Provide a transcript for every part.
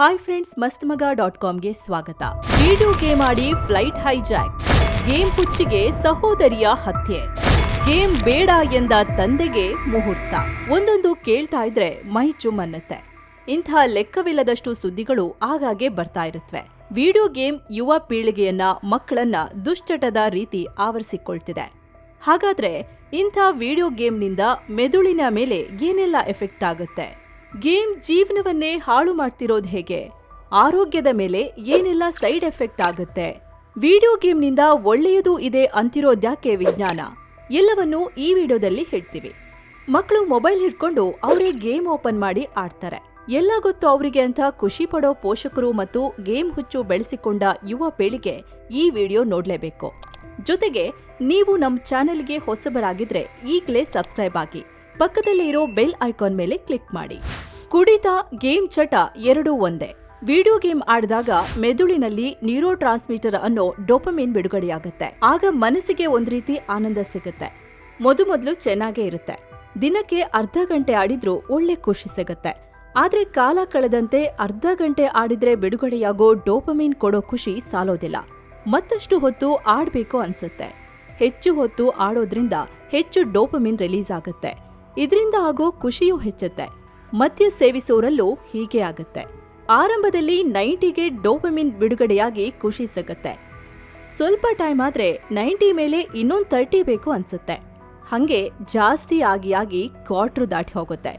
Hi friends ಮಸ್ತ್ ಮಗ dot ಕಾಮ್ಗೆ ಸ್ವಾಗತ. ವಿಡಿಯೋ ಗೇಮ್ ಆಡಿ ಫ್ಲೈಟ್ ಹೈಜಾಕ್ ಗೇಮ್ ಹುಚ್ಚಿಗೆ ಸಹೋದರಿಯ ಹತ್ಯೆ. ಗೇಮ್ ಬೇಡ ಎಂದ ತಂದೆಗೆ ಮುಹೂರ್ತ. ಒಂದೊಂದು ಕೇಳ್ತಾ ಇದ್ರೆ ಮೈ ಅನ್ನತ್ತೆ ಇಂಥ ಲೆಕ್ಕವಿಲ್ಲದಷ್ಟು ಸುದ್ದಿಗಳು ಆಗಾಗ್ಗೆ ಬರ್ತಾ ಇರುತ್ತವೆ ವಿಡಿಯೋ ಗೇಮ್ ಯುವ ಪೀಳಿಗೆಯನ್ನ, ಮಕ್ಕಳನ್ನ ದುಶ್ಚಟದ ರೀತಿ ಆವರಿಸಿಕೊಳ್ತಿದೆ. ಹಾಗಾದ್ರೆ ಇಂಥ ವಿಡಿಯೋ ಗೇಮ್ನಿಂದ ಮೆದುಳಿನ ಮೇಲೆ ಏನೆಲ್ಲ ಎಫೆಕ್ಟ್ ಆಗುತ್ತೆ? ಗೇಮ್ ಜೀವನವನ್ನೇ ಹಾಳು ಮಾಡ್ತಿರೋದು ಹೇಗೆ? ಆರೋಗ್ಯದ ಮೇಲೆ ಏನೆಲ್ಲ ಸೈಡ್ ಎಫೆಕ್ಟ್ ಆಗುತ್ತೆ? ವಿಡಿಯೋ ಗೇಮ್ನಿಂದ ಒಳ್ಳೆಯದು ಇದೆ ಅಂತಿರೋದ್ಯಾಕೆ ವಿಜ್ಞಾನ? ಎಲ್ಲವನ್ನೂ ಈ ವಿಡಿಯೋದಲ್ಲಿ ಹೇಳ್ತೀವಿ. ಮಕ್ಕಳು ಮೊಬೈಲ್ ಹಿಡ್ಕೊಂಡು ಅವರೇ ಗೇಮ್ ಓಪನ್ ಮಾಡಿ ಆಡ್ತಾರೆ. ಎಲ್ಲ ಗೊತ್ತು ಅವರಿಗೆ ಅಂತ ಖುಷಿ ಪಡೋ ಪೋಷಕರು ಮತ್ತು ಗೇಮ್ ಹುಚ್ಚು ಬೆಳೆಸಿಕೊಂಡ ಯುವ ಪೀಳಿಗೆ ಈ ವಿಡಿಯೋ ನೋಡ್ಲೇಬೇಕು. ಜೊತೆಗೆ, ನೀವು ನಮ್ಮ ಚಾನೆಲ್ಗೆ ಹೊಸಬರಾಗಿದ್ರೆ ಈಗಲೇ ಸಬ್ಸ್ಕ್ರೈಬ್ ಆಗಿ. ಪಕ್ಕದಲ್ಲಿ ಇರೋ ಬೆಲ್ ಐಕಾನ್ ಮೇಲೆ ಕ್ಲಿಕ್ ಮಾಡಿ. ಕುಡಿತ ಗೇಮ್ ಚಟ ಎರಡೂ ಒಂದೇ. ವಿಡಿಯೋ ಗೇಮ್ ಆಡಿದಾಗ ಮೆದುಳಿನಲ್ಲಿ ನ್ಯೂರೋ ಟ್ರಾನ್ಸ್ಮಿಟರ್ ಅನ್ನೋ ಡೋಪಮೀನ್ ಬಿಡುಗಡೆಯಾಗುತ್ತೆ. ಆಗ ಮನಸ್ಸಿಗೆ ಒಂದ್ ರೀತಿ ಆನಂದ ಸಿಗುತ್ತೆ. ಮೊದಲು ಚೆನ್ನಾಗೇ ಇರುತ್ತೆ. ದಿನಕ್ಕೆ ಅರ್ಧ ಗಂಟೆ ಆಡಿದ್ರೂ ಒಳ್ಳೆ ಖುಷಿ ಸಿಗುತ್ತೆ. ಆದ್ರೆ ಕಾಲ ಕಳೆದಂತೆ ಅರ್ಧ ಗಂಟೆ ಆಡಿದ್ರೆ ಬಿಡುಗಡೆಯಾಗೋ ಡೋಪಮೀನ್ ಕೊಡೋ ಖುಷಿ ಸಾಲೋದಿಲ್ಲ. ಮತ್ತಷ್ಟು ಹೊತ್ತು ಆಡ್ಬೇಕು ಅನ್ಸುತ್ತೆ. ಹೆಚ್ಚು ಹೊತ್ತು ಆಡೋದ್ರಿಂದ ಹೆಚ್ಚು ಡೋಪಮೀನ್ ರಿಲೀಸ್ ಆಗುತ್ತೆ. ಇದರಿಂದ ಆಗೋ ಖುಷಿಯೂ ಹೆಚ್ಚುತ್ತೆ. ಮದ್ಯ ಸೇವಿಸೋರಲ್ಲೂ ಹೀಗೆ ಆಗುತ್ತೆ. ಆರಂಭದಲ್ಲಿ ನೈಂಟಿಗೆ ಡೋಪಮಿನ್ ಬಿಡುಗಡೆಯಾಗಿ ಖುಷಿ ಸಿಗುತ್ತೆ. ಸ್ವಲ್ಪ ಟೈಮ್ ಆದ್ರೆ ನೈಂಟಿ ಮೇಲೆ ಇನ್ನೊಂದು ತರ್ಟಿ ಬೇಕು ಅನ್ಸುತ್ತೆ. ಹಂಗೆ ಜಾಸ್ತಿ ಆಗಿ ಆಗಿ ಕ್ವಾರ್ಟ್ರು ದಾಟಿ ಹೋಗುತ್ತೆ.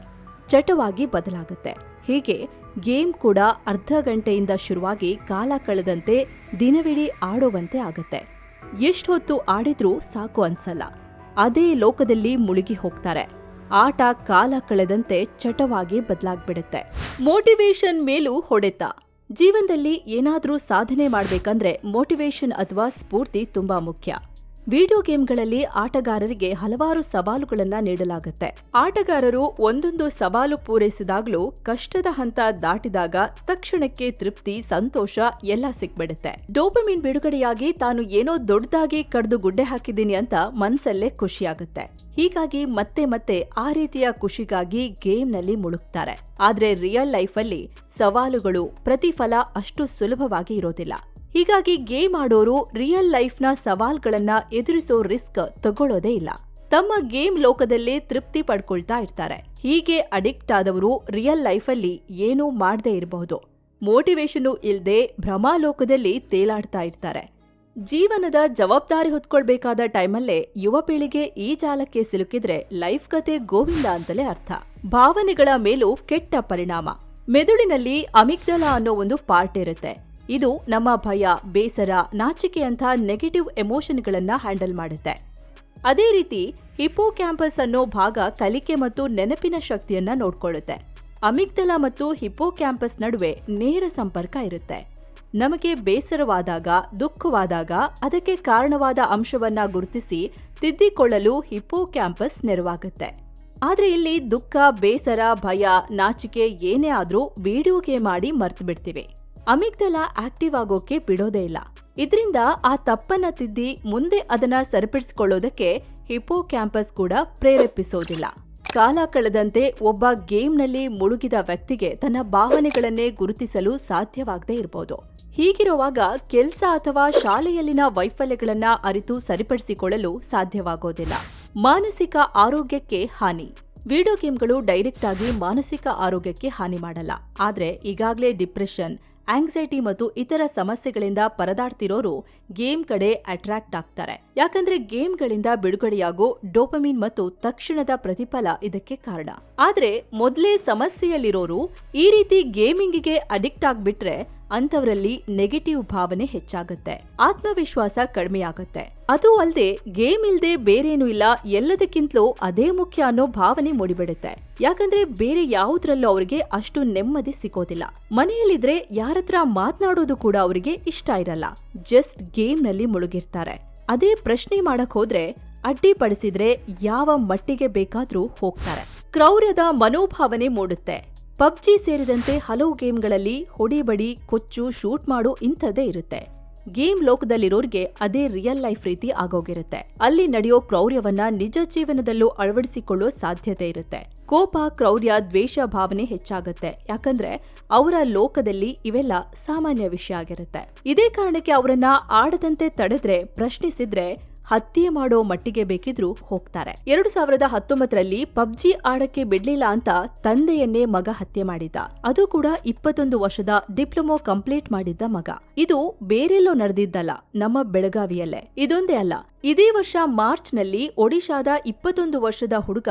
ಚಟವಾಗಿ ಬದಲಾಗುತ್ತೆ. ಹೀಗೆ ಗೇಮ್ ಕೂಡ ಅರ್ಧ ಗಂಟೆಯಿಂದ ಶುರುವಾಗಿ ಕಾಲ ಕಳೆದಂತೆ ದಿನವಿಡೀ ಆಡುವಂತೆ ಆಗುತ್ತೆ. ಎಷ್ಟು ಹೊತ್ತು ಆಡಿದ್ರೂ ಸಾಕು ಅನ್ಸಲ್ಲ. ಅದೇ ಲೋಕದಲ್ಲಿ ಮುಳುಗಿ ಹೋಗ್ತಾರೆ. ಆಟ ಕಾಲ ಕಳೆದಂತೆ ಚಟವಾಗಿ ಬದಲಾಗ್ಬಿಡುತ್ತೆ. ಮೋಟಿವೇಶನ್ ಮೇಲೂ ಹೊಡೆತ. ಜೀವನದಲ್ಲಿ ಏನಾದರೂ ಸಾಧನೆ ಮಾಡಬೇಕಂದ್ರೆ ಮೋಟಿವೇಶನ್ ಅಥವಾ ಸ್ಫೂರ್ತಿ ತುಂಬಾ ಮುಖ್ಯ. ವಿಡಿಯೋ ಗೇಮ್ಗಳಲ್ಲಿ ಆಟಗಾರರಿಗೆ ಹಲವಾರು ಸವಾಲುಗಳನ್ನ ನೀಡಲಾಗುತ್ತೆ. ಆಟಗಾರರು ಒಂದೊಂದು ಸವಾಲು ಪೂರೈಸಿದಾಗಲೂ ಕಷ್ಟದ ಹಂತ ದಾಟಿದಾಗ ತಕ್ಷಣಕ್ಕೆ ತೃಪ್ತಿ, ಸಂತೋಷ ಎಲ್ಲ ಸಿಕ್ಬಿಡುತ್ತೆ. ಡೋಪಮೀನ್ ಬಿಡುಗಡೆಯಾಗಿ ತಾನು ಏನೋ ದೊಡ್ಡದಾಗಿ ಕಡ್ದು ಗುಡ್ಡೆ ಹಾಕಿದ್ದೀನಿ ಅಂತ ಮನ್ಸಲ್ಲೇ ಖುಷಿಯಾಗುತ್ತೆ. ಹೀಗಾಗಿ ಮತ್ತೆ ಮತ್ತೆ ಆ ರೀತಿಯ ಖುಷಿಗಾಗಿ ಗೇಮ್ನಲ್ಲಿ ಮುಳುಗ್ತಾರೆ. ಆದ್ರೆ ರಿಯಲ್ ಲೈಫಲ್ಲಿ ಸವಾಲುಗಳು ಪ್ರತಿಫಲ ಅಷ್ಟು ಸುಲಭವಾಗಿ ಇರೋದಿಲ್ಲ. ಹೀಗಾಗಿ ಗೇಮ್ ಆಡೋರು ರಿಯಲ್ ಲೈಫ್ನ ಸವಾಲ್ಗಳನ್ನ ಎದುರಿಸೋ ರಿಸ್ಕ್ ತಗೊಳ್ಳೋದೇ ಇಲ್ಲ. ತಮ್ಮ ಗೇಮ್ ಲೋಕದಲ್ಲೇ ತೃಪ್ತಿ ಪಡ್ಕೊಳ್ತಾ ಇರ್ತಾರೆ. ಹೀಗೆ ಅಡಿಕ್ಟ್ ಆದವರು ರಿಯಲ್ ಲೈಫಲ್ಲಿ ಏನೂ ಮಾಡದೇ ಇರಬಹುದು. ಮೋಟಿವೇಶನು ಇಲ್ಲದೆ ಭ್ರಮಾಲೋಕದಲ್ಲಿ ತೇಲಾಡ್ತಾ ಇರ್ತಾರೆ. ಜೀವನದ ಜವಾಬ್ದಾರಿ ಹೊತ್ಕೊಳ್ಬೇಕಾದ ಟೈಮಲ್ಲೇ ಯುವ ಪೀಳಿಗೆ ಈ ಜಾಲಕ್ಕೆ ಸಿಲುಕಿದ್ರೆ ಲೈಫ್ ಕತೆ ಗೋವಿಂದ ಅಂತಲೇ ಅರ್ಥ. ಭಾವನೆಗಳ ಮೇಲೂ ಕೆಟ್ಟ ಪರಿಣಾಮ. ಮೆದುಳಿನಲ್ಲಿ ಅಮಿಗ್ದಲ ಅನ್ನೋ ಒಂದು ಪಾರ್ಟ್ ಇರುತ್ತೆ. ಇದು ನಮ್ಮ ಭಯ, ಬೇಸರ ನಾಚಿಕೆಯಂಥ ನೆಗೆಟಿವ್ ಎಮೋಷನ್ಗಳನ್ನು ಹ್ಯಾಂಡಲ್ ಮಾಡುತ್ತೆ. ಅದೇ ರೀತಿ ಹಿಪೋ ಕ್ಯಾಂಪಸ್ ಅನ್ನೋ ಭಾಗ ಕಲಿಕೆ ಮತ್ತು ನೆನಪಿನ ಶಕ್ತಿಯನ್ನ ನೋಡ್ಕೊಳ್ಳುತ್ತೆ. ಅಮಿಗ್ದಲ ಮತ್ತು ಹಿಪ್ಪೋ ಕ್ಯಾಂಪಸ್ ನಡುವೆ ನೇರ ಸಂಪರ್ಕ ಇರುತ್ತೆ. ನಮಗೆ ಬೇಸರವಾದಾಗ, ದುಃಖವಾದಾಗ ಅದಕ್ಕೆ ಕಾರಣವಾದ ಅಂಶವನ್ನ ಗುರುತಿಸಿ ತಿದ್ದಿಕೊಳ್ಳಲು ಹಿಪ್ಪೋ ಕ್ಯಾಂಪಸ್ ನೆರವಾಗುತ್ತೆ. ಆದರೆ ಇಲ್ಲಿ ದುಃಖ, ಬೇಸರ, ಭಯ, ನಾಚಿಕೆ ಏನೇ ಆದರೂ ವಿಡಿಯೋಗೆ ಮಾಡಿ ಮರ್ತು ಬಿಡ್ತೀವಿ ಅಮಿಗ್ದಲ ಆಕ್ಟಿವ್ ಆಗೋಕೆ ಬಿಡೋದೇ ಇಲ್ಲ. ಇದರಿಂದ ಆ ತಪ್ಪನ್ನ ತಿದ್ದಿ ಮುಂದೆ ಅದನ್ನ ಸರಿಪಡಿಸಿಕೊಳ್ಳೋದಕ್ಕೆ ಹಿಪೋ ಕ್ಯಾಂಪಸ್ ಕೂಡ ಪ್ರೇರೇಪಿಸೋದಿಲ್ಲ. ಕಾಲ ಕಳೆದಂತೆ ಒಬ್ಬ ಗೇಮ್ನಲ್ಲಿ ಮುಳುಗಿದ ವ್ಯಕ್ತಿಗೆ ತನ್ನ ಭಾವನೆಗಳನ್ನೇ ಗುರುತಿಸಲು ಸಾಧ್ಯವಾಗದೇ ಇರಬಹುದು ಹೀಗಿರುವಾಗ ಕೆಲಸ ಅಥವಾ ಶಾಲೆಯಲ್ಲಿನ ವೈಫಲ್ಯಗಳನ್ನ ಅರಿತು ಸರಿಪಡಿಸಿಕೊಳ್ಳಲು ಸಾಧ್ಯವಾಗೋದಿಲ್ಲ. ಮಾನಸಿಕ ಆರೋಗ್ಯಕ್ಕೆ ಹಾನಿ. ವಿಡಿಯೋ ಗೇಮ್ಗಳು ಡೈರೆಕ್ಟ್ ಆಗಿ ಮಾನಸಿಕ ಆರೋಗ್ಯಕ್ಕೆ ಹಾನಿ ಮಾಡಲ್ಲ. ಆದ್ರೆ ಈಗಾಗಲೇ ಡಿಪ್ರೆಷನ್ ಆಂಗ್ಸೈಟಿ ಮತ್ತು ಇತರ ಸಮಸ್ಯೆಗಳಿಂದ ಪರದಾಡ್ತಿರೋರು ಗೇಮ್ ಕಡೆ ಅಟ್ರಾಕ್ಟ್ ಆಗ್ತಾರೆ. ಯಾಕಂದ್ರೆ ಗೇಮ್ಗಳಿಂದ ಬಿಡುಗಡೆಯಾಗೋ ಡೋಪಮಿನ್ ಮತ್ತು ತಕ್ಷಣದ ಪ್ರತಿಫಲ ಇದಕ್ಕೆ ಕಾರಣ. ಆದ್ರೆ ಮೊದಲೇ ಸಮಸ್ಯೆಯಲ್ಲಿರೋರು ಈ ರೀತಿ ಗೇಮಿಂಗಿಗೆ ಅಡಿಕ್ಟ್ ಆಗ್ಬಿಟ್ರೆ ಅಂತವರಲ್ಲಿ ನೆಗೆಟಿವ್ ಭಾವನೆ ಹೆಚ್ಚಾಗುತ್ತೆ. ಆತ್ಮವಿಶ್ವಾಸ ಕಡಿಮೆಯಾಗುತ್ತೆ. ಅದು ಅಲ್ಲದೆ ಗೇಮ್ ಇಲ್ದೆ ಬೇರೇನೂ ಇಲ್ಲ, ಎಲ್ಲದಕ್ಕಿಂತಲೂ ಅದೇ ಮುಖ್ಯ ಅನ್ನೋ ಭಾವನೆ ಮೂಡಿಬಿಡುತ್ತೆ. ಯಾಕಂದ್ರೆ ಬೇರೆ ಯಾವುದ್ರಲ್ಲೂ ಅವರಿಗೆ ಅಷ್ಟು ನೆಮ್ಮದಿ ಸಿಗೋದಿಲ್ಲ. ಮನೆಯಲ್ಲಿದ್ರೆ ಯಾರತ್ರ ಮಾತನಾಡೋದು ಕೂಡ ಅವರಿಗೆ ಇಷ್ಟ ಇರಲ್ಲ. ಜಸ್ಟ್ ಗೇಮ್ನಲ್ಲಿ ಮುಳುಗಿರ್ತಾರೆ. ಅದೇ ಪ್ರಶ್ನೆ ಮಾಡಕ್ ಹೋದ್ರೆ ಅಡ್ಡಿಪಡಿಸಿದ್ರೆ ಯಾವ ಮಟ್ಟಿಗೆ ಬೇಕಾದ್ರೂ ಹೋಗ್ತಾರೆ. ಕ್ರೌರ್ಯದ ಮನೋಭಾವನೆ ಮೂಡುತ್ತೆ. ಪಬ್ಜಿ ಸೇರಿದಂತೆ ಹಲವು ಗೇಮ್ಗಳಲ್ಲಿ ಹೊಡಿಬಡಿ, ಕೊಚ್ಚು, ಶೂಟ್ ಮಾಡು ಇಂಥದ್ದೇ ಇರುತ್ತೆ. ಗೇಮ್ ಲೋಕದಲ್ಲಿರೋರ್ಗೆ ಅದೇ ರಿಯಲ್ ಲೈಫ್ ರೀತಿ ಆಗೋಗಿರುತ್ತೆ. ಅಲ್ಲಿ ನಡೆಯೋ ಕ್ರೌರ್ಯವನ್ನ ನಿಜ ಜೀವನದಲ್ಲೂ ಅಳವಡಿಸಿಕೊಳ್ಳೋ ಸಾಧ್ಯತೆ ಇರುತ್ತೆ. ಕೋಪ, ಕ್ರೌರ್ಯ, ದ್ವೇಷ ಭಾವನೆ ಹೆಚ್ಚಾಗುತ್ತೆ. ಯಾಕಂದ್ರೆ ಅವರ ಲೋಕದಲ್ಲಿ ಇವೆಲ್ಲ ಸಾಮಾನ್ಯ ವಿಷಯ ಆಗಿರುತ್ತೆ. ಇದೇ ಕಾರಣಕ್ಕೆ ಅವರನ್ನ ಆಡದಂತೆ ತಡೆದ್ರೆ, ಪ್ರಶ್ನಿಸಿದ್ರೆ ಹತ್ಯೆ ಮಾಡೋ ಮಟ್ಟಿಗೆ ಬೇಕಿದ್ರೂ ಹೋಗ್ತಾರೆ. ಎರಡು ಸಾವಿರದ ಹತ್ತೊಂಬತ್ತರಲ್ಲಿ ಪಬ್ಜಿ ಆಡಕ್ಕೆ ಬಿಡ್ಲಿಲ್ಲ ಅಂತ ತಂದೆಯನ್ನೇ ಮಗ ಹತ್ಯೆ ಮಾಡಿದ್ದ. ಅದು ಕೂಡ ಇಪ್ಪತ್ತೊಂದು ವರ್ಷದ ಡಿಪ್ಲೊಮೊ ಕಂಪ್ಲೀಟ್ ಮಾಡಿದ್ದ ಮಗ. ಇದು ಬೇರೆಲ್ಲೋ ನಡೆದಿದ್ದಲ್ಲ, ನಮ್ಮ ಬೆಳಗಾವಿಯಲ್ಲೇ. ಇದೊಂದೇ ಅಲ್ಲ, ಇದೇ ವರ್ಷ ಮಾರ್ಚ್ನಲ್ಲಿ ಒಡಿಶಾದ ಇಪ್ಪತ್ತೊಂದು ವರ್ಷದ ಹುಡುಗ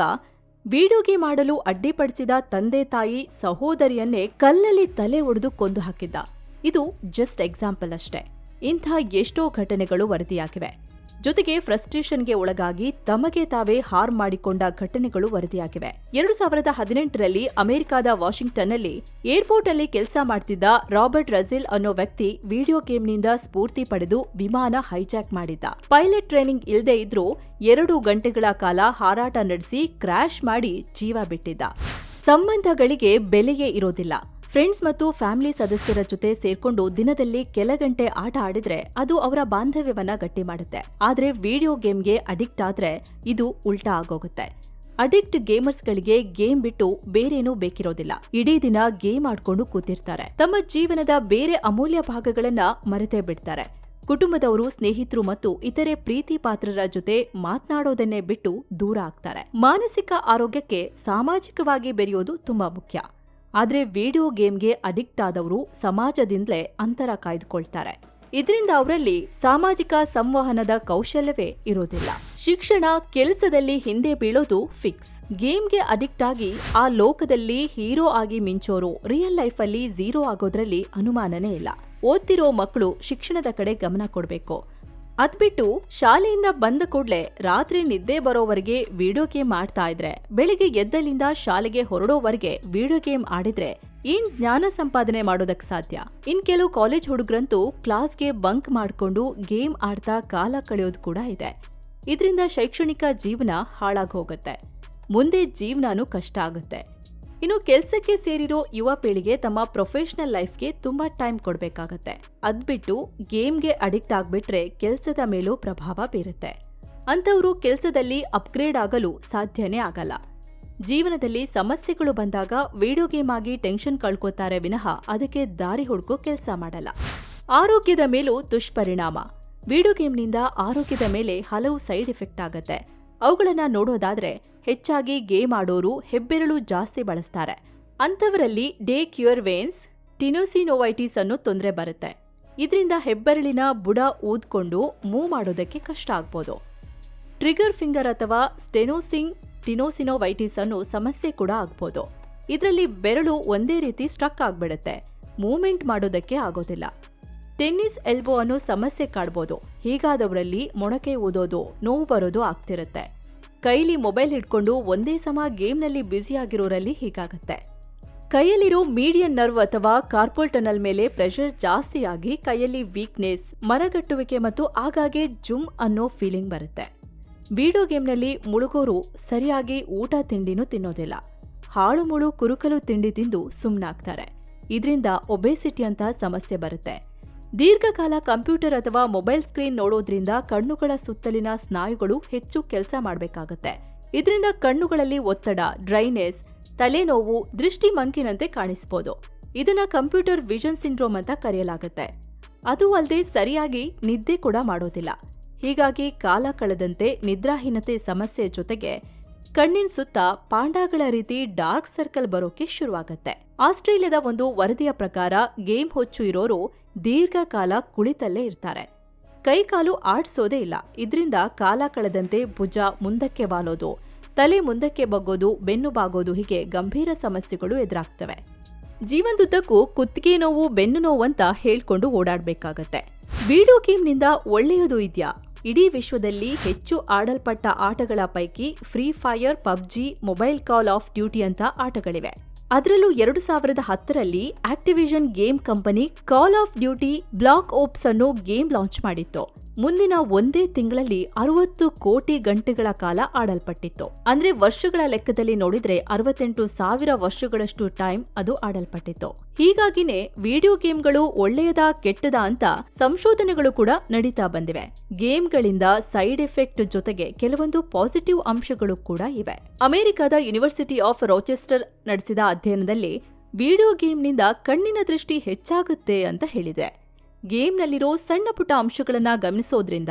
ವಿಡಿಯೋ ಮಾಡಲು ಅಡ್ಡಿಪಡಿಸಿದ ತಂದೆ ತಾಯಿ ಸಹೋದರಿಯನ್ನೇ ಕಲ್ಲಲ್ಲಿ ತಲೆ ಒಡೆದು ಕೊಂದು ಹಾಕಿದ್ದ. ಇದು ಜಸ್ಟ್ ಎಕ್ಸಾಂಪಲ್ ಅಷ್ಟೇ. ಇಂಥ ಎಷ್ಟೋ ಘಟನೆಗಳು ವರದಿಯಾಗಿವೆ. ಜೊತೆಗೆ ಫ್ರಸ್ಟ್ರೇಷನ್ಗೆ ಒಳಗಾಗಿ ತಮಗೆ ತಾವೇ ಹಾರ್ ಮಾಡಿಕೊಂಡ ಘಟನೆಗಳು ವರದಿಯಾಗಿವೆ. ಎರಡು ಸಾವಿರದ ಹದಿನೆಂಟರಲ್ಲಿ ಅಮೆರಿಕದ ವಾಷಿಂಗ್ಟನ್ನಲ್ಲಿ ಏರ್ಪೋರ್ಟ್ ಅಲ್ಲಿ ಕೆಲಸ ಮಾಡ್ತಿದ್ದ ರಾಬರ್ಟ್ ರಜಿಲ್ ಅನ್ನೋ ವ್ಯಕ್ತಿ ವಿಡಿಯೋ ಗೇಮ್ನಿಂದ ಸ್ಫೂರ್ತಿ ಪಡೆದು ವಿಮಾನ ಹೈಜಾಕ್ ಮಾಡಿದ್ದ. ಪೈಲಟ್ ಟ್ರೈನಿಂಗ್ ಇಲ್ಲದೆ ಇದ್ರೂ ಎರಡು ಗಂಟೆಗಳ ಕಾಲ ಹಾರಾಟ ನಡೆಸಿ ಕ್ರ್ಯಾಶ್ ಮಾಡಿ ಜೀವ ಬಿಟ್ಟಿದ್ದ. ಸಂಬಂಧಗಳಿಗೆ ಬೆಲೆಯೇ ಇರೋದಿಲ್ಲ. ಫ್ರೆಂಡ್ಸ್ ಮತ್ತು ಫ್ಯಾಮಿಲಿ ಸದಸ್ಯರ ಜೊತೆ ಸೇರ್ಕೊಂಡು ದಿನದಲ್ಲಿ ಕೆಲ ಗಂಟೆ ಆಟ ಆಡಿದ್ರೆ ಅದು ಅವರ ಬಾಂಧವ್ಯವನ್ನ ಗಟ್ಟಿ ಮಾಡುತ್ತೆ. ಆದ್ರೆ ವಿಡಿಯೋ ಗೇಮ್ಗೆ ಅಡಿಕ್ಟ್ ಆದ್ರೆ ಇದು ಉಲ್ಟಾ ಆಗೋಗುತ್ತೆ. ಅಡಿಕ್ಟ್ ಗೇಮರ್ಸ್ಗಳಿಗೆ ಗೇಮ್ ಬಿಟ್ಟು ಬೇರೇನೂ ಬೇಕಿರೋದಿಲ್ಲ. ಇಡೀ ದಿನ ಗೇಮ್ ಆಡ್ಕೊಂಡು ಕೂತಿರ್ತಾರೆ. ತಮ್ಮ ಜೀವನದ ಬೇರೆ ಅಮೂಲ್ಯ ಭಾಗಗಳನ್ನ ಮರೆತೇ ಬಿಡ್ತಾರೆ. ಕುಟುಂಬದವರು ಸ್ನೇಹಿತರು ಮತ್ತು ಇತರೆ ಪ್ರೀತಿ ಪಾತ್ರರ ಜೊತೆ ಮಾತನಾಡೋದನ್ನೇ ಬಿಟ್ಟು ದೂರ ಆಗ್ತಾರೆ. ಮಾನಸಿಕ ಆರೋಗ್ಯಕ್ಕೆ ಸಾಮಾಜಿಕವಾಗಿ ಬೆರೆಯೋದು ತುಂಬಾ ಮುಖ್ಯ. ಆದ್ರೆ ವಿಡಿಯೋ ಗೇಮ್ಗೆ ಅಡಿಕ್ಟ್ ಆದವರು ಸಮಾಜದಿಂದಲೇ ಅಂತರ ಕಾಯ್ದುಕೊಳ್ತಾರೆ. ಇದರಿಂದ ಅವರಲ್ಲಿ ಸಾಮಾಜಿಕ ಸಂವಹನದ ಕೌಶಲ್ಯವೇ ಇರೋದಿಲ್ಲ. ಶಿಕ್ಷಣ ಕೆಲಸದಲ್ಲಿ ಹಿಂದೆ ಬೀಳೋದು ಫಿಕ್ಸ್ ಗೇಮ್ಗೆ ಅಡಿಕ್ಟ್ ಆಗಿ ಆ ಲೋಕದಲ್ಲಿ ಹೀರೋ ಆಗಿ ಮಿಂಚೋರು ರಿಯಲ್ ಲೈಫಲ್ಲಿ ಝೀರೋ ಆಗೋದ್ರಲ್ಲಿ ಅನುಮಾನನೇ ಇಲ್ಲ. ಓದ್ತಿರೋ ಮಕ್ಕಳು ಶಿಕ್ಷಣದ ಕಡೆ ಗಮನ ಕೊಡ್ಬೇಕು. ಅದ್ಬಿಟ್ಟು ಶಾಲೆಯಿಂದ ಬಂದ ಕೂಡ್ಲೆ ರಾತ್ರಿ ನಿದ್ದೆ ಬರೋವರೆಗೆ ವಿಡಿಯೋ ಗೇಮ್ ಆಡ್ತಾ ಇದ್ರೆ, ಬೆಳಿಗ್ಗೆ ಎದ್ದಲಿಂದ ಶಾಲೆಗೆ ಹೊರಡೋವರೆಗೆ ವಿಡಿಯೋ ಗೇಮ್ ಆಡಿದ್ರೆ ಏನ್ ಜ್ಞಾನ ಸಂಪಾದನೆ ಮಾಡೋದಕ್ ಸಾಧ್ಯ? ಇನ್ ಕೆಲವು ಕಾಲೇಜ್ ಹುಡುಗರಂತೂ ಕ್ಲಾಸ್ಗೆ ಬಂಕ್ ಮಾಡ್ಕೊಂಡು ಗೇಮ್ ಆಡ್ತಾ ಕಾಲ ಕಳೆಯೋದು ಕೂಡ ಇದೆ. ಇದರಿಂದ ಶೈಕ್ಷಣಿಕ ಜೀವನ ಹಾಳಾಗಿ ಹೋಗುತ್ತೆ. ಮುಂದೆ ಜೀವನನೂ ಕಷ್ಟ ಆಗುತ್ತೆ. ಇನ್ನು ಕೆಲಸಕ್ಕೆ ಸೇರಿರೋ ಯುವ ಪೀಳಿಗೆ ತಮ್ಮ ಪ್ರೊಫೆಷನಲ್ ಲೈಫ್ಗೆ ತುಂಬಾ ಟೈಮ್ ಕೊಡ್ಬೇಕಾಗತ್ತೆ. ಅದ್ಬಿಟ್ಟು ಗೇಮ್ಗೆ ಅಡಿಕ್ಟ್ ಆಗ್ಬಿಟ್ರೆ ಕೆಲಸದ ಮೇಲೂ ಪ್ರಭಾವ ಬೀರುತ್ತೆ. ಅಂತವರು ಕೆಲಸದಲ್ಲಿ ಅಪ್ಗ್ರೇಡ್ ಆಗಲು ಸಾಧ್ಯನೇ ಆಗಲ್ಲ. ಜೀವನದಲ್ಲಿ ಸಮಸ್ಯೆಗಳು ಬಂದಾಗ ವಿಡಿಯೋ ಗೇಮ್ ಆಗಿ ಟೆನ್ಷನ್ ಕಳ್ಕೊತಾರೆ ವಿನಃ ಅದಕ್ಕೆ ದಾರಿ ಹುಡುಕೋ ಕೆಲಸ ಮಾಡಲ್ಲ. ಆರೋಗ್ಯದ ಮೇಲೂ ದುಷ್ಪರಿಣಾಮ. ವಿಡಿಯೋ ಗೇಮ್ನಿಂದ ಆರೋಗ್ಯದ ಮೇಲೆ ಹಲವು ಸೈಡ್ ಎಫೆಕ್ಟ್ ಆಗತ್ತೆ. ಅವುಗಳನ್ನು ನೋಡೋದಾದ್ರೆ ಹೆಚ್ಚಾಗಿ ಗೇಮ್ ಆಡೋರು ಹೆಬ್ಬೆರಳು ಜಾಸ್ತಿ ಬಳಸ್ತಾರೆ. ಅಂಥವರಲ್ಲಿ ಡೇ ಕ್ಯೂರ್ ವೇನ್ಸ್, ಟಿನೋಸಿನೋವೈಟಿಸ್ ಅನ್ನೋ ತೊಂದರೆ ಬರುತ್ತೆ. ಇದರಿಂದ ಹೆಬ್ಬೆರಳಿನ ಬುಡ ಊದ್ಕೊಂಡು ಮೂವ್ ಮಾಡೋದಕ್ಕೆ ಕಷ್ಟ ಆಗ್ಬೋದು. ಟ್ರಿಗರ್ ಫಿಂಗರ್ ಅಥವಾ ಸ್ಟೆನೋಸಿಂಗ್ ಟಿನೋಸಿನೋವೈಟಿಸ್ ಅನ್ನು ಸಮಸ್ಯೆ ಕೂಡ ಆಗ್ಬೋದು. ಇದರಲ್ಲಿ ಬೆರಳು ಒಂದೇ ರೀತಿ ಸ್ಟ್ರಕ್ ಆಗ್ಬಿಡುತ್ತೆ. ಮೂವ್ಮೆಂಟ್ ಮಾಡೋದಕ್ಕೆ ಆಗೋದಿಲ್ಲ. ಟೆನ್ನಿಸ್ ಎಲ್ಬೋ ಅನ್ನು ಸಮಸ್ಯೆ ಕಾಡ್ಬೋದು. ಹೀಗಾದವರಲ್ಲಿ ಮೊಣಕೆ ಊದೋದು, ನೋವು ಬರೋದು ಆಗ್ತಿರುತ್ತೆ. ಕೈಲಿ ಮೊಬೈಲ್ ಹಿಡ್ಕೊಂಡು ಒಂದೇ ಸಮ ಗೇಮ್ನಲ್ಲಿ ಬ್ಯುಸಿಯಾಗಿರೋರಲ್ಲಿ ಹೀಗಾಗತ್ತೆ. ಕೈಯಲ್ಲಿರೋ ಮೀಡಿಯನ್ ನರ್ವ್ ಅಥವಾ ಕಾರ್ಪೋಲ್ ಟನಲ್ ಮೇಲೆ ಪ್ರೆಷರ್ ಜಾಸ್ತಿಯಾಗಿ ಕೈಯಲ್ಲಿ ವೀಕ್ನೆಸ್ ಮರಗಟ್ಟುವಿಕೆ ಮತ್ತು ಆಗಾಗ್ಗೆ ಜುಮ್ ಅನ್ನೋ ಫೀಲಿಂಗ್ ಬರುತ್ತೆ. ವಿಡಿಯೋ ಗೇಮ್ನಲ್ಲಿ ಮುಳುಗೋರು ಸರಿಯಾಗಿ ಊಟ ತಿಂಡಿನೂ ತಿನ್ನೋದಿಲ್ಲ. ಹಾಳು ಮುಳು ಕುರುಕಲು ತಿಂಡಿ ತಿಂದು ಸುಮ್ಮನಾಗ್ತಾರೆ ಇದರಿಂದ ಒಬೆಸಿಟಿ ಅಂತ ಸಮಸ್ಯೆ ಬರುತ್ತೆ. ದೀರ್ಘಕಾಲ ಕಂಪ್ಯೂಟರ್ ಅಥವಾ ಮೊಬೈಲ್ ಸ್ಕ್ರೀನ್ ನೋಡೋದ್ರಿಂದ ಕಣ್ಣುಗಳ ಸುತ್ತಲಿನ ಸ್ನಾಯುಗಳು ಹೆಚ್ಚು ಕೆಲಸ ಮಾಡಬೇಕಾಗುತ್ತೆ. ಇದರಿಂದ ಕಣ್ಣುಗಳಲ್ಲಿ ಒತ್ತಡ, ಡ್ರೈನೆಸ್, ತಲೆನೋವು, ದೃಷ್ಟಿ ಮಂಕಿನಂತೆ ಕಾಣಿಸಬಹುದು ಇದನ್ನ ಕಂಪ್ಯೂಟರ್ ವಿಷನ್ ಸಿಂಡ್ರೋಮ್ ಅಂತ ಕರೆಯಲಾಗುತ್ತೆ. ಅದು ಅಲ್ಲದೆ ಸರಿಯಾಗಿ ನಿದ್ದೆ ಕೂಡ ಮಾಡೋದಿಲ್ಲ. ಹೀಗಾಗಿ ಕಾಲ ಕಳೆದಂತೆ ನಿದ್ರಾಹೀನತೆ ಸಮಸ್ಯೆ ಜೊತೆಗೆ ಕಣ್ಣಿನ ಸುತ್ತ ಪಾಂಡಾಗಳ ರೀತಿ ಡಾರ್ಕ್ ಸರ್ಕಲ್ ಬರೋಕೆ ಶುರುವಾಗತ್ತೆ. ಆಸ್ಟ್ರೇಲಿಯಾದ ಒಂದು ವರದಿಯ ಪ್ರಕಾರ ಗೇಮ್ ಹೊಚ್ಚು ಇರೋರು ದೀರ್ಘಕಾಲ ಕುಳಿತಲ್ಲೇ ಇರ್ತಾರೆ. ಕೈಕಾಲು ಆಡ್ಸೋದೇ ಇಲ್ಲ. ಇದರಿಂದ ಕಾಲ ಕಳೆದಂತೆ ಭುಜ ಮುಂದಕ್ಕೆ ಬಾಲೋದು ತಲೆ ಮುಂದಕ್ಕೆ ಬಗ್ಗೋದು, ಬೆನ್ನು ಬಾಗೋದು ಹೀಗೆ ಗಂಭೀರ ಸಮಸ್ಯೆಗಳು ಎದುರಾಗ್ತವೆ. ಜೀವನದುದ್ದಕ್ಕೂ ಕುತ್ತಿಗೆ ನೋವು, ಬೆನ್ನು ನೋವು ಅಂತ ಹೇಳ್ಕೊಂಡು ಓಡಾಡಬೇಕಾಗತ್ತೆ. ವಿಡಿಯೋ ಗೇಮ್ನಿಂದ ಒಳ್ಳೆಯದು ಇದೆಯಾ? ಇಡೀ ವಿಶ್ವದಲ್ಲಿ ಹೆಚ್ಚು ಆಡಲ್ಪಟ್ಟ ಆಟಗಳ ಪೈಕಿ Free Fire, PUBG, Mobile Call of Duty ಅಂತ ಆಟಗಳಿವೆ. ಅದರಲ್ಲೂ ಎರಡು ಸಾವಿರದ ಹತ್ತರಲ್ಲಿ Activision game company Call of Duty Black Ops ಅನ್ನು ಗೇಮ್ ಲಾಂಚ್ ಮಾಡಿತ್ತು. ಮುಂದಿನ ಒಂದೇ ತಿಂಗಳಲ್ಲಿ ಅರವತ್ತು ಕೋಟಿ ಗಂಟೆಗಳ ಕಾಲ ಆಡಲ್ಪಟ್ಟಿತ್ತು. ಅಂದ್ರೆ ವರ್ಷಗಳ ಲೆಕ್ಕದಲ್ಲಿ ನೋಡಿದ್ರೆ ಅರವತ್ತೆಂಟು ಸಾವಿರ ವರ್ಷಗಳಷ್ಟು ಟೈಮ್ ಅದು ಆಡಲ್ಪಟ್ಟಿತ್ತು. ಹೀಗಾಗಿನೇ ವಿಡಿಯೋ ಗೇಮ್ಗಳು ಒಳ್ಳೆಯದಾ ಕೆಟ್ಟದಾ ಅಂತ ಸಂಶೋಧನೆಗಳು ಕೂಡ ನಡೀತಾ ಬಂದಿವೆ. ಗೇಮ್ಗಳಿಂದ ಸೈಡ್ ಎಫೆಕ್ಟ್ ಜೊತೆಗೆ ಕೆಲವೊಂದು ಪಾಸಿಟಿವ್ ಅಂಶಗಳು ಕೂಡ ಇವೆ. ಅಮೆರಿಕದ ಯೂನಿವರ್ಸಿಟಿ ಆಫ್ ರೋಚೆಸ್ಟರ್ ನಡೆಸಿದ ಅಧ್ಯಯನದಲ್ಲಿ ವಿಡಿಯೋ ಗೇಮ್ನಿಂದ ಕಣ್ಣಿನ ದೃಷ್ಟಿ ಹೆಚ್ಚಾಗುತ್ತೆ ಅಂತ ಹೇಳಿದೆ. ಗೇಮ್ನಲ್ಲಿರೋ ಸಣ್ಣ ಪುಟ್ಟ ಅಂಶಗಳನ್ನ ಗಮನಿಸೋದ್ರಿಂದ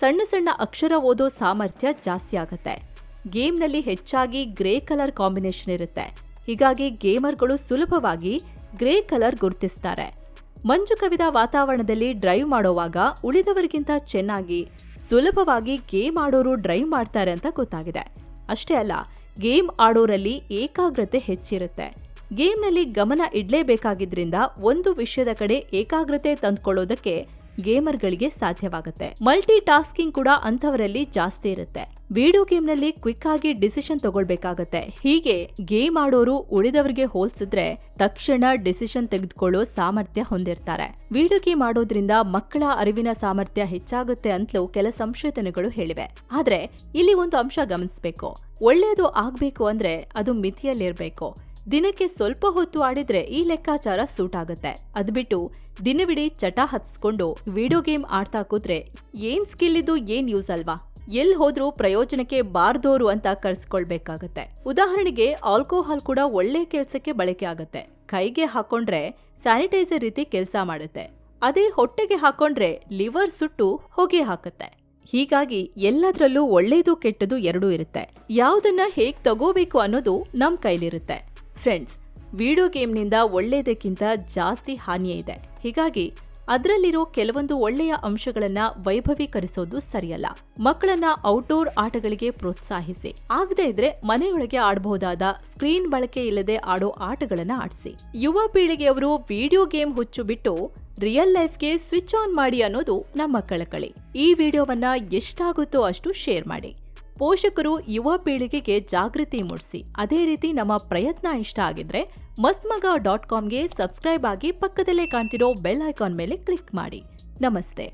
ಸಣ್ಣ ಸಣ್ಣ ಅಕ್ಷರ ಓದೋ ಸಾಮರ್ಥ್ಯ ಜಾಸ್ತಿ ಆಗುತ್ತೆ. ಗೇಮ್ನಲ್ಲಿ ಹೆಚ್ಚಾಗಿ ಗ್ರೇ ಕಲರ್ ಕಾಂಬಿನೇಷನ್ ಇರುತ್ತೆ. ಹೀಗಾಗಿ ಗೇಮರ್ಗಳು ಸುಲಭವಾಗಿ ಗ್ರೇ ಕಲರ್ ಗುರುತಿಸ್ತಾರೆ. ಮಂಜು ಕವಿದ ವಾತಾವರಣದಲ್ಲಿ ಡ್ರೈವ್ ಮಾಡೋವಾಗ ಉಳಿದವರಿಗಿಂತ ಚೆನ್ನಾಗಿ, ಸುಲಭವಾಗಿ ಗೇಮ್ ಆಡೋರು ಡ್ರೈವ್ ಮಾಡ್ತಾರೆ ಅಂತ ಗೊತ್ತಾಗಿದೆ. ಅಷ್ಟೇ ಅಲ್ಲ, ಗೇಮ್ ಆಡೋರಲ್ಲಿ ಏಕಾಗ್ರತೆ ಹೆಚ್ಚಿರುತ್ತೆ. ಗೇಮ್ನಲ್ಲಿ ಗಮನ ಇಡಲೇಬೇಕಾಗಿದ್ರಿಂದ ಒಂದು ವಿಷಯದ ಕಡೆ ಏಕಾಗ್ರತೆ ತಂದುಕೊಳ್ಳೋದಕ್ಕೆ ಗೇಮರ್ಗಳಿಗೆ ಸಾಧ್ಯವಾಗುತ್ತೆ. ಮಲ್ಟಿ ಟಾಸ್ಕಿಂಗ್ ಕೂಡ ಅಂಥವರಲ್ಲಿ ಜಾಸ್ತಿ ಇರುತ್ತೆ. ವಿಡಿಯೋ ಗೇಮ್ನಲ್ಲಿ ಕ್ವಿಕ್ ಆಗಿ ಡಿಸಿಷನ್ ತಗೊಳ್ಬೇಕಾಗತ್ತೆ. ಹೀಗೆ ಗೇಮ್ ಆಡೋರು ಉಳಿದವರಿಗೆ ಹೋಲಿಸಿದ್ರೆ ತಕ್ಷಣ ಡಿಸಿಷನ್ ತೆಗೆದುಕೊಳ್ಳೋ ಸಾಮರ್ಥ್ಯ ಹೊಂದಿರ್ತಾರೆ. ವಿಡಿಯೋ ಗೇಮ್ ಆಡೋದ್ರಿಂದ ಮಕ್ಕಳ ಅರಿವಿನ ಸಾಮರ್ಥ್ಯ ಹೆಚ್ಚಾಗುತ್ತೆ ಅಂತಲೂ ಕೆಲ ಸಂಶೋಧನೆಗಳು ಹೇಳಿವೆ. ಆದ್ರೆ ಇಲ್ಲಿ ಒಂದು ಅಂಶ ಗಮನಿಸಬೇಕು. ಒಳ್ಳೆಯದು ಆಗ್ಬೇಕು ಅಂದ್ರೆ ಅದು ಮಿತಿಯಲ್ಲಿರ್ಬೇಕು. ದಿನಕ್ಕೆ ಸ್ವಲ್ಪ ಹೊತ್ತು ಆಡಿದ್ರೆ ಈ ಲೆಕ್ಕಾಚಾರ ಸೂಟ್ ಆಗುತ್ತೆ. ಅದ್ಬಿಟ್ಟು ದಿನವಿಡೀ ಚಟ ಹತ್ಸ್ಕೊಂಡು ವಿಡಿಯೋ ಗೇಮ್ ಆಡ್ತಾ ಕೂತ್ರೆ ಏನ್ ಸ್ಕಿಲ್ ಇದು, ಏನ್ ಯೂಸ್ ಅಲ್ವಾ? ಎಲ್ ಹೋದ್ರೂ ಪ್ರಯೋಜನಕ್ಕೆ ಬಾರ್ದೋರು ಅಂತ ಕರ್ಸ್ಕೊಳ್ಬೇಕಾಗತ್ತೆ ಉದಾಹರಣೆಗೆ ಆಲ್ಕೋಹಾಲ್ ಕೂಡ ಒಳ್ಳೆ ಕೆಲ್ಸಕ್ಕೆ ಬಳಕೆ ಆಗತ್ತೆ. ಕೈಗೆ ಹಾಕೊಂಡ್ರೆ ಸ್ಯಾನಿಟೈಸರ್ ರೀತಿ ಕೆಲಸ ಮಾಡುತ್ತೆ. ಅದೇ ಹೊಟ್ಟೆಗೆ ಹಾಕೊಂಡ್ರೆ ಲಿವರ್ ಸುಟ್ಟು ಹೊಗೆ ಹಾಕುತ್ತೆ. ಹೀಗಾಗಿ ಎಲ್ಲದರಲ್ಲೂ ಒಳ್ಳೇದು ಕೆಟ್ಟದು ಎರಡೂ ಇರುತ್ತೆ. ಯಾವುದನ್ನ ಹೇಗ್ ತಗೋಬೇಕು ಅನ್ನೋದು ನಮ್ಮ ಕೈಲಿರುತ್ತೆ. ಫ್ರೆಂಡ್ಸ್ ವಿಡಿಯೋ ಗೇಮ್ನಿಂದ ಒಳ್ಳೆಯದಕ್ಕಿಂತ ಜಾಸ್ತಿ ಹಾನಿಯೇ ಇದೆ. ಹೀಗಾಗಿ, ಅದರಲ್ಲಿರೋ ಕೆಲವೊಂದು ಒಳ್ಳೆಯ ಅಂಶಗಳನ್ನ ವೈಭವೀಕರಿಸೋದು ಸರಿಯಲ್ಲ. ಮಕ್ಕಳನ್ನ ಔಟ್ಡೋರ್ ಆಟಗಳಿಗೆ ಪ್ರೋತ್ಸಾಹಿಸಿ. ಆಗದೇ ಇದ್ರೆ ಮನೆಯೊಳಗೆ ಆಡಬಹುದಾದ ಸ್ಕ್ರೀನ್ ಬಳಕೆ ಇಲ್ಲದೆ ಆಡೋ ಆಟಗಳನ್ನ ಆಡಿಸಿ. ಯುವ ಪೀಳಿಗೆಯವರು ವಿಡಿಯೋ ಗೇಮ್ ಹುಚ್ಚು ಬಿಟ್ಟು ರಿಯಲ್ ಲೈಫ್ಗೆ ಸ್ವಿಚ್ ಆನ್ ಮಾಡಿ ಅನ್ನೋದು ನಮ್ಮ ಕಳಕಳಿ. ಈ ವಿಡಿಯೋವನ್ನ ಎಷ್ಟಾಗುತ್ತೋ ಅಷ್ಟು ಶೇರ್ ಮಾಡಿ. ಪೋಷಕರು ಯುವ ಪೀಳಿಗೆಗೆ ಜಾಗೃತಿ ಮೂಡಿಸಿ. ಅದೇ ರೀತಿ ನಮ್ಮ ಪ್ರಯತ್ನ ಇಷ್ಟ ಆಗಿದ್ರೆ ಮಸ್ಮಗ ಡಾಟ್ ಕಾಮ್ಗೆ ಸಬ್ಸ್ಕ್ರೈಬ್ ಆಗಿ ಪಕ್ಕದಲ್ಲೇ ಕಾಣ್ತಿರೋ ಬೆಲ್ ಐಕಾನ್ ಮೇಲೆ ಕ್ಲಿಕ್ ಮಾಡಿ. ನಮಸ್ತೆ.